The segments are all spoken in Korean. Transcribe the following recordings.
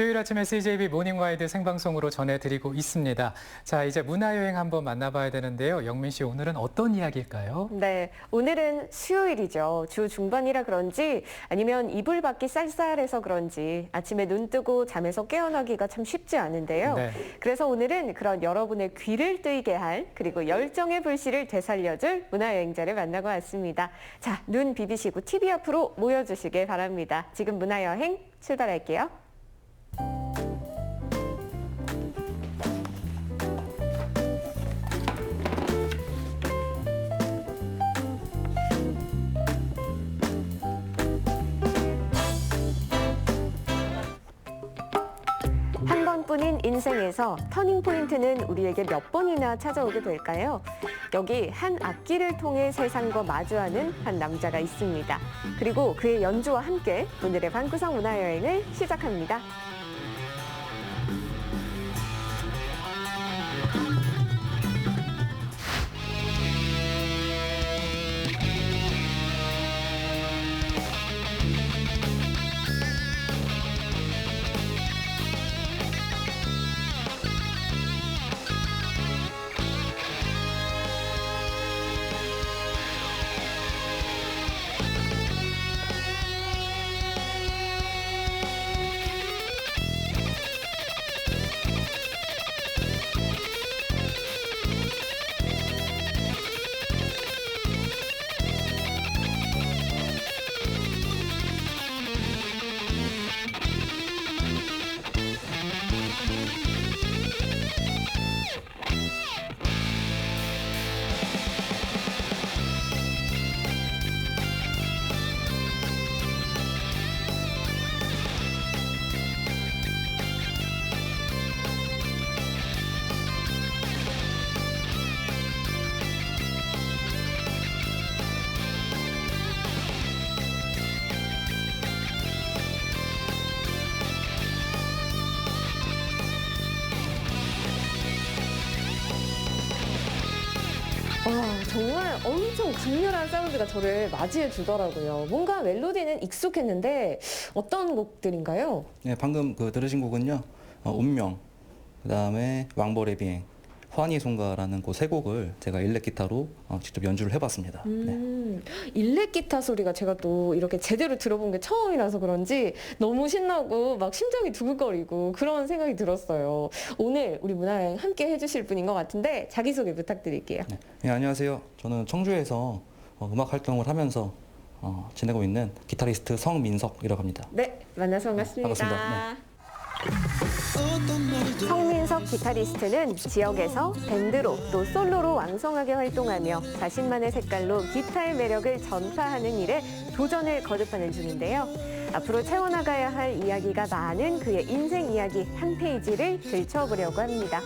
수요일 아침에 CJB 모닝 가이드 생방송으로 전해드리고 있습니다. 자, 이제 문화여행 한번 만나봐야 되는데요. 영민 씨, 오늘은 어떤 이야기일까요? 네, 오늘은 수요일이죠. 주 중반이라 그런지 아니면 이불 밖이 쌀쌀해서 그런지 아침에 눈 뜨고 잠에서 깨어나기가 참 쉽지 않은데요. 네. 그래서 오늘은 그런 여러분의 귀를 뜨이게 할 그리고 열정의 불씨를 되살려줄 문화여행자를 만나고 왔습니다. 자, 눈 비비시고 TV 앞으로 모여주시길 바랍니다. 지금 문화여행 출발할게요. 한 번뿐인 인생에서 터닝 포인트는 우리에게 몇 번이나 찾아오게 될까요? 여기 한 악기를 통해 세상과 마주하는 한 남자가 있습니다. 그리고 그의 연주와 함께 오늘의 방구석 문화 여행을 시작합니다. 엄청 강렬한 사운드가 저를 맞이해 주더라고요. 뭔가 멜로디는 익숙했는데 어떤 곡들인가요? 네, 방금 그 들으신 곡은요. 어, 운명, 그 다음에 왕벌의 비행, 환희의 송가라는 그 세 곡을 제가 일렉 기타로 어, 직접 연주를 해봤습니다. 네. 음, 일렉 기타 소리가 제가 또 이렇게 제대로 들어본 게 처음이라서 그런지 너무 신나고 막 심장이 두근거리고 그런 생각이 들었어요. 오늘 우리 문화여행 함께 해주실 분인 것 같은데 자기소개 부탁드릴게요. 네. 네, 안녕하세요. 저는 청주에서 어, 음악 활동을 하면서 어, 지내고 있는 기타리스트 성민석이라고 합니다. 네, 만나서 반갑습니다. 반갑습니다. 성민석 기타리스트는 지역에서 밴드로 또 솔로로 왕성하게 활동하며 자신만의 색깔로 기타의 매력을 전파하는 일에 도전을 거듭하는 중인데요. 앞으로 채워나가야 할 이야기가 많은 그의 인생 이야기 한 페이지를 들춰보려고 합니다.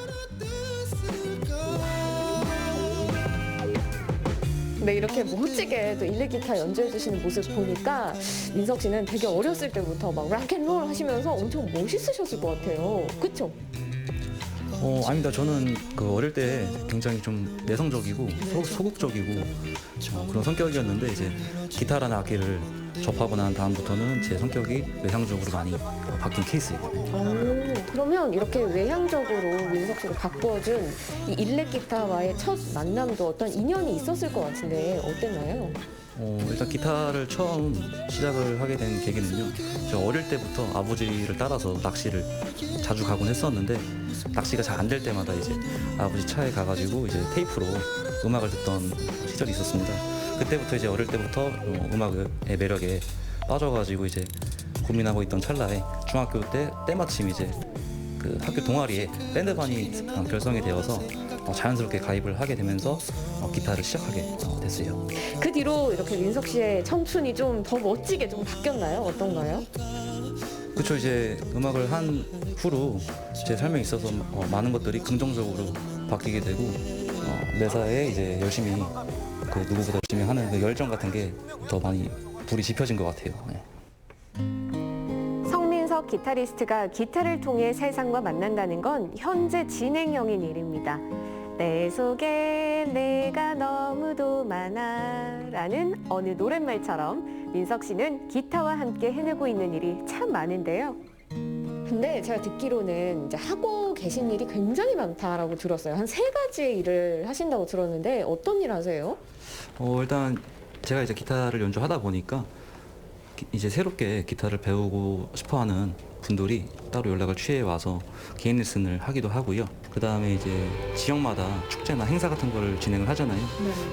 네, 이렇게 멋지게 또 일렉 기타 연주해 주시는 모습 보니까 민석 씨는 되게 어렸을 때부터 막 락앤롤 하시면서 엄청 멋있으셨을 것 같아요. 그쵸? 어, 아닙니다. 저는 그 어릴 때 굉장히 좀 내성적이고 소, 소극적이고 어, 그런 성격이었는데 이제 기타라는 악기를 접하고 난 다음부터는 제 성격이 외향적으로 많이 어, 바뀐 케이스이고 오, 그러면 이렇게 외향적으로 민석 씨가 바꿔준 이 일렉 기타와의 첫 만남도 어떤 인연이 있었을 것 같은데 어땠나요? 어, 일단 기타를 처음 시작을 하게 된 계기는요. 저 어릴 때부터 아버지를 따라서 낚시를 자주 가곤 했었는데 낚시가 잘 안 될 때마다 이제 아버지 차에 가가지고 이제 테이프로 음악을 듣던 시절이 있었습니다. 그때부터 이제 어릴 때부터 어, 음악의 매력에 빠져가지고 이제 고민하고 있던 찰나에 중학교 때 때마침 이제 그 학교 동아리에 밴드반이 어, 결성이 되어서 어, 자연스럽게 가입을 하게 되면서 어, 기타를 시작하게 어, 됐어요. 그 뒤로 이렇게 민석 씨의 청춘이 좀 더 멋지게 좀 바뀌었나요? 어떤가요? 그렇죠 이제 음악을 한 후로 제 삶에 있어서 어, 많은 것들이 긍정적으로 바뀌게 되고 어, 매사에 이제 열심히 그 누구보다 열심히 하는 그 열정 같은 게 더 많이 불이 지펴진 것 같아요. 네. 성민석 기타리스트가 기타를 통해 세상과 만난다는 건 현재 진행형인 일입니다. 내 속에 내가 너무도 많아 라는 어느 노랫말처럼 민석 씨는 기타와 함께 해내고 있는 일이 참 많은데요. 근데 제가 듣기로는 이제 하고 계신 일이 굉장히 많다라고 들었어요. 한 세 가지의 일을 하신다고 들었는데 어떤 일 하세요? 어, 일단 제가 이제 기타를 연주하다 보니까 기- 이제 새롭게 기타를 배우고 싶어하는 분들이 따로 연락을 취해 와서 개인 레슨을 하기도 하고요. 그 다음에 이제 지역마다 축제나 행사 같은 걸 진행을 하잖아요.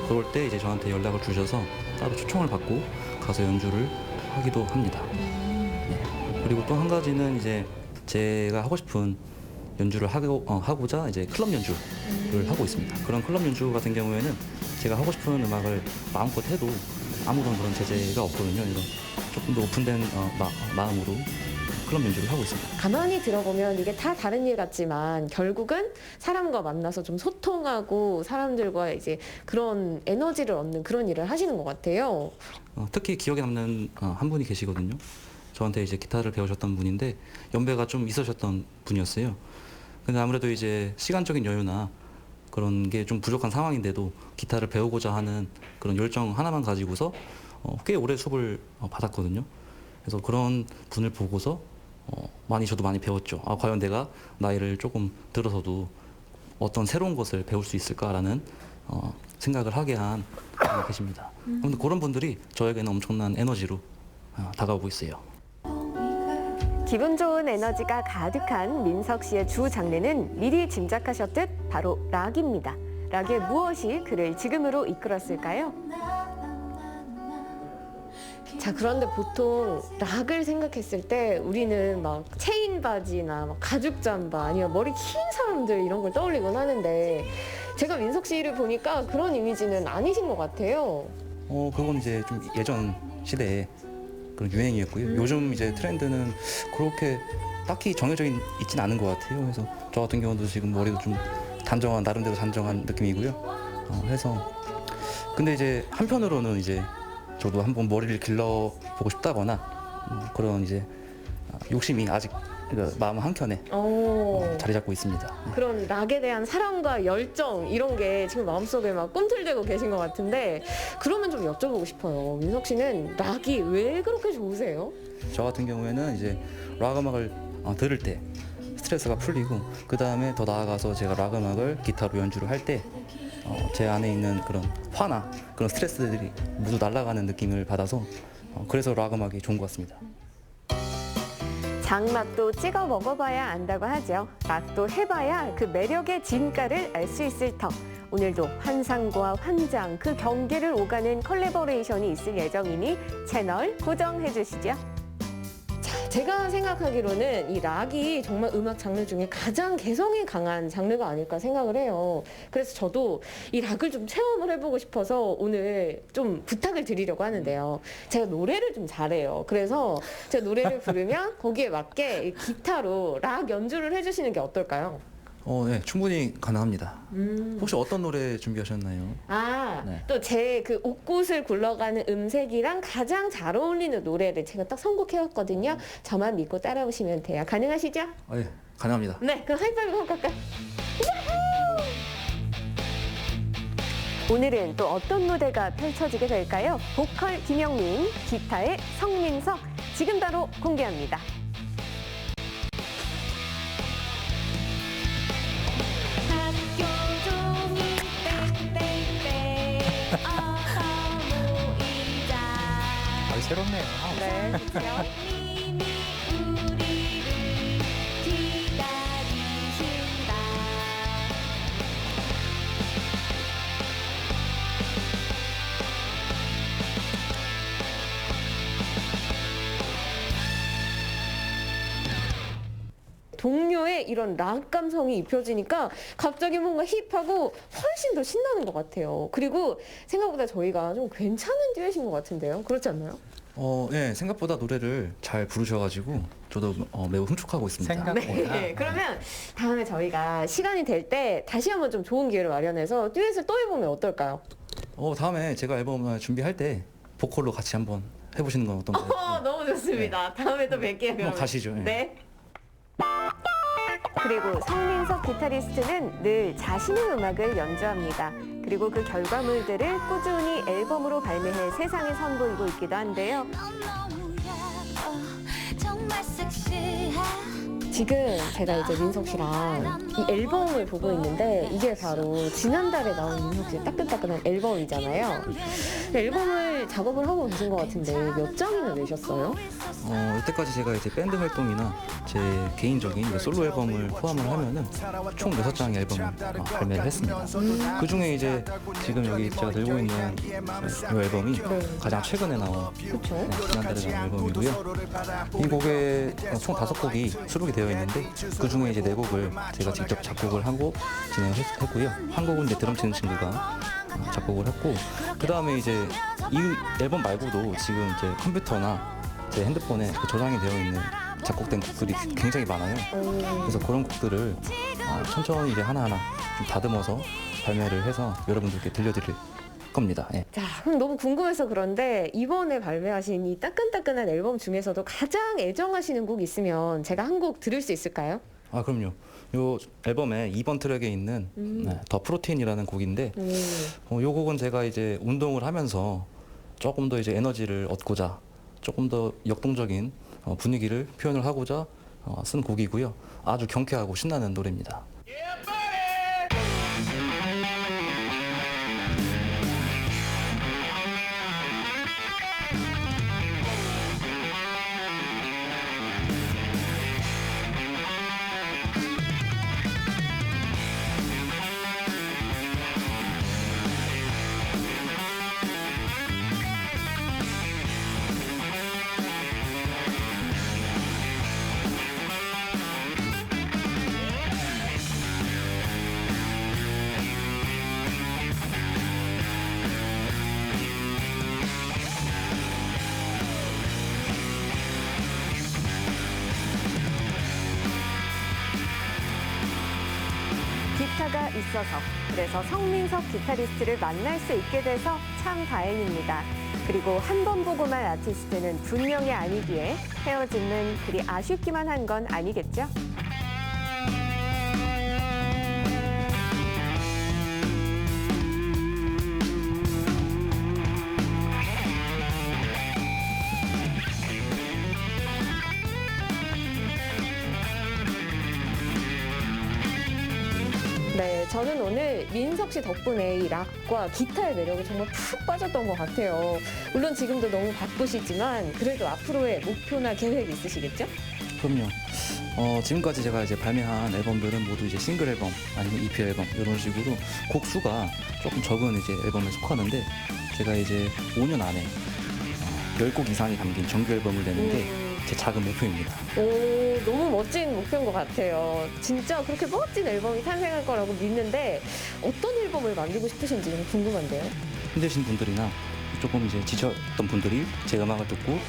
그럴 때 이제 저한테 연락을 주셔서 따로 초청을 받고 가서 연주를 하기도 합니다. 네. 그리고 또 한 가지는 이제 제가 하고 싶은 연주를 하고, 어, 하고자 이제 클럽 연주를 하고 있습니다. 그런 클럽 연주 같은 경우에는 제가 하고 싶은 음악을 마음껏 해도 아무런 그런 제재가 없거든요. 그래서 조금 더 오픈된 어, 마, 음으로 클럽 연주를 하고 있습니다. 가만히 들어보면 이게 다 다른 일 같지만 결국은 사람과 만나서 좀 소통하고 사람들과 이제 그런 에너지를 얻는 그런 일을 하시는 것 같아요. 어, 특히 기억에 남는 어, 한 분이 계시거든요. 저한테 이제 기타를 배우셨던 분인데 연배가 좀 있으셨던 분이었어요. 근데 아무래도 이제 시간적인 여유나 그런 게 좀 부족한 상황인데도 기타를 배우고자 하는 그런 열정 하나만 가지고서 어, 꽤 오래 수업을 어, 받았거든요. 그래서 그런 분을 보고서 어, 많이 저도 많이 배웠죠. 아 과연 내가 나이를 조금 들어서도 어떤 새로운 것을 배울 수 있을까라는 어, 생각을 하게 한 분이 계십니다. 근데 그런 분들이 저에게는 엄청난 에너지로 어, 다가오고 있어요. 기분 좋은 에너지가 가득한 민석 씨의 주 장르는 미리 짐작하셨듯 바로 락입니다. 락의 무엇이 그를 지금으로 이끌었을까요? 자, 그런데 보통 락을 생각했을 때 우리는 막 체인 바지나 막 가죽 잠바 아니면 머리 긴 사람들 이런 걸 떠올리곤 하는데 제가 민석 씨를 보니까 그런 이미지는 아니신 것 같아요. 어 그건 이제 좀 예전 시대의 그런 유행이었고요. 요즘 이제 트렌드는 그렇게 딱히 정해져 있, 있진 않은 것 같아요. 그래서 저 같은 경우도 지금 머리도 좀 단정한 나름대로 단정한 느낌이고요. 어, 해서 근데 이제 한편으로는 이제 저도 한번 머리를 길러 보고 싶다거나 음, 그런 이제 아, 욕심이 아직 그 마음 한 켠에 오. 어, 자리 잡고 있습니다. 네. 그런 락에 대한 사랑과 열정 이런 게 지금 마음속에 막 꿈틀대고 계신 것 같은데 그러면 좀 여쭤보고 싶어요. 민석 씨는 락이 왜 그렇게 좋으세요? 저 같은 경우에는 이제 락 음악을 어, 들을 때 스트레스가 풀리고 그 다음에 더 나아가서 제가 락 음악을 기타로 연주를 할 때 제 안에 있는 그런 화나 그런 스트레스들이 모두 날아가는 느낌을 받아서 어, 그래서 락 음악이 좋은 것 같습니다. 장맛도 찍어 먹어봐야 안다고 하죠. 락도 해봐야 그 매력의 진가를 알 수 있을 터. 오늘도 환상과 환장 그 경계를 오가는 컬래버레이션이 있을 예정이니 채널 고정해 주시죠. 자, 제가 생각하기로는 이 락이 정말 음악 장르 중에 가장 개성이 강한 장르가 아닐까 생각을 해요. 그래서 저도 이 락을 좀 체험을 해보고 싶어서 오늘 좀 부탁을 드리려고 하는데요. 제가 노래를 좀 잘해요. 그래서 제가 노래를 부르면 거기에 맞게 이 기타로 락 연주를 해주시는 게 어떨까요? 어, 네, 충분히 가능합니다. 음. 혹시 어떤 노래 준비하셨나요? 아, 네. 또 제 그 옷곳을 굴러가는 음색이랑 가장 잘 어울리는 노래를 제가 딱 선곡해왔거든요. 저만 믿고 따라오시면 돼요. 가능하시죠? 아, 예, 가능합니다. 네, 그럼 하이파이브 한번 갈까요? 오늘은 또 어떤 무대가 펼쳐지게 될까요? 보컬 김영민, 기타의 성민석, 지금 바로 공개합니다. 동료의 이런 락 감성이 입혀지니까 갑자기 뭔가 힙하고 훨씬 더 신나는 것 같아요. 그리고 생각보다 저희가 좀 괜찮은 듀엣인 것 같은데요. 그렇지 않나요? 어, 예, 생각보다 노래를 잘 부르셔가지고 저도 어, 매우 흠축하고 있습니다. 생각보다. 네. 그러면 다음에 저희가 시간이 될 때 다시 한번 좀 좋은 기회를 마련해서 듀엣을 또 해보면 어떨까요? 어, 다음에 제가 앨범을 준비할 때 보컬로 같이 한번 해보시는 건 어떤가요? 어, 너무 좋습니다. 다음에 또 뵐게요. 한번 가시죠. 예. 네. 그리고 성민석 기타리스트는 늘 자신의 음악을 연주합니다. 그리고 그 결과물들을 꾸준히 앨범으로 발매해 세상에 선보이고 있기도 한데요. 예뻐 정말 섹시해 지금 제가 이제 민석 씨랑 이 앨범을 보고 있는데 이게 바로 지난달에 나온 민석 씨의 따끈따끈한 앨범이잖아요. 근데 앨범을 작업을 하고 계신 것 같은데 몇 장이나 내셨어요? 어, 이때까지 제가 이제 밴드 활동이나 제 개인적인 이제 솔로 앨범을 포함을 하면은 총 6장의 앨범을 어, 발매를 했습니다. 그 중에 이제 지금 여기 제가 들고 있는 이 앨범이 가장 최근에 나온. 네, 지난달에 나온 앨범이고요. 이 곡에 어, 총 다섯 곡이 수록이 되어 있는데 그 중에 이제 네 곡을 제가 직접 작곡을 하고 진행했고요. 한 곡은 이제 드럼 치는 친구가 어, 작곡을 했고 그 다음에 이제 이 앨범 말고도 지금 이제 컴퓨터나 제 핸드폰에 그 저장이 되어 있는 작곡된 곡들이 굉장히 많아요. 그래서 그런 곡들을 어, 천천히 이제 하나하나 좀 다듬어서 발매를 해서 여러분들께 들려드릴 겁니다. 예. 자, 그럼 너무 궁금해서 그런데 이번에 발매하신 이 따끈따끈한 앨범 중에서도 가장 애정하시는 곡 있으면 제가 한 곡 들을 수 있을까요? 아 그럼요. 요 앨범의 2번 트랙에 있는 네, 더 프로테인이라는 곡인데 음. 어, 요 곡은 제가 이제 운동을 하면서 조금 더 이제 에너지를 얻고자 조금 더 역동적인 어, 분위기를 표현을 하고자 어, 쓴 곡이고요. 아주 경쾌하고 신나는 노래입니다. 있어서 그래서 성민석 기타리스트를 만날 수 있게 돼서 참 다행입니다. 그리고 한 번 보고만 아티스트는 분명히 아니기에 헤어짐은 그리 아쉽기만 한 건 아니겠죠? 네, 저는 오늘 민석 씨 덕분에 이 락과 기타의 매력에 정말 푹 빠졌던 것 같아요. 물론 지금도 너무 바쁘시지만 그래도 앞으로의 목표나 계획 있으시겠죠? 그럼요. 어, 지금까지 제가 이제 발매한 앨범들은 모두 이제 싱글 앨범 아니면 EP 앨범 이런 식으로 곡 수가 조금 적은 이제 앨범에 속하는데 제가 이제 5년 안에 어, 10곡 이상이 담긴 정규 앨범을 내는 게 음. 제 작은 목표입니다. 오, 너무 멋진 목표인 것 같아요. 진짜 그렇게 멋진 앨범이 탄생할 거라고 믿는데 어떤 앨범을 만들고 싶으신지 너무 궁금한데요. 힘드신 분들이나 조금 이제 지쳤던 분들이 제 음악을 듣고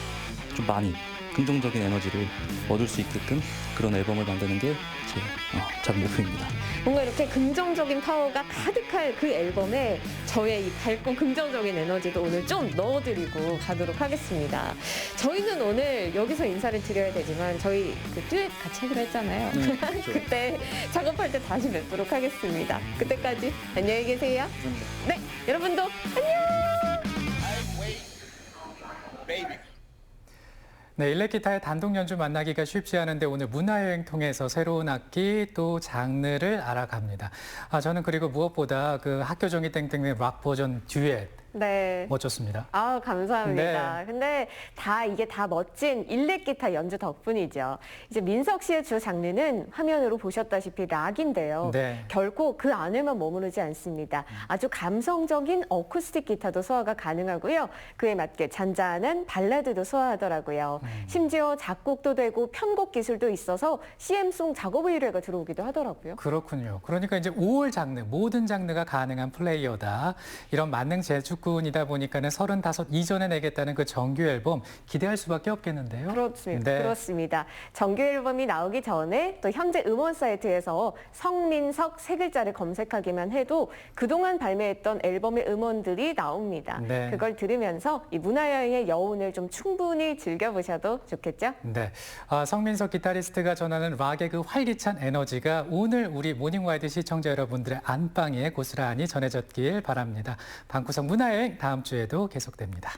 좀 많이 긍정적인 에너지를 얻을 수 있게끔 그런 앨범을 만드는 게제 어, 작은 목표입니다. 뭔가 이렇게 긍정적인 파워가 가득할 그 앨범에 저의 이 밝고 긍정적인 에너지도 오늘 좀 넣어드리고 가도록 하겠습니다. 저희는 오늘 여기서 인사를 드려야 되지만 저희 그 듀엣 같이 하기로 했잖아요. 그때 작업할 때 다시 뵙도록 하겠습니다. 그때까지 안녕히 계세요. 네, 여러분도 네, 일렉 기타의 단독 연주 만나기가 쉽지 않은데 오늘 문화여행 통해서 새로운 악기 또 장르를 알아갑니다. 아, 저는 그리고 무엇보다 그 학교 종이 땡땡의 락 버전 듀엣 네. 멋졌습니다. 아 감사합니다. 네. 근데 다 이게 다 멋진 일렉 기타 연주 덕분이죠. 이제 민석 씨의 주 장르는 화면으로 보셨다시피 락인데요. 네. 결코 그 안에만 머무르지 않습니다. 아주 감성적인 어쿠스틱 기타도 소화가 가능하고요. 그에 맞게 잔잔한 발라드도 소화하더라고요. 심지어 작곡도 되고 편곡 기술도 있어서 CM송 작업 의뢰가 들어오기도 하더라고요. 그렇군요. 그러니까 이제 5월 장르, 모든 장르가 가능한 플레이어다. 이런 만능 재주 꾼이다 보니까는 35 이전에 내겠다는 그 정규 앨범 기대할 수밖에 없겠는데요. 그렇습니다. 네. 그렇습니다. 정규 앨범이 나오기 전에 또 현재 음원 사이트에서 성민석 세 글자를 검색하기만 해도 그동안 발매했던 앨범의 음원들이 나옵니다. 네. 그걸 들으면서 이 문화여행의 여운을 좀 충분히 즐겨보셔도 좋겠죠? 네. 아, 성민석 기타리스트가 전하는 락의 그 활기찬 에너지가 오늘 우리 모닝와이드 시청자 여러분들의 안방에 고스란히 전해졌길 바랍니다. 방구석 문 화여행 다음 주에도 계속됩니다.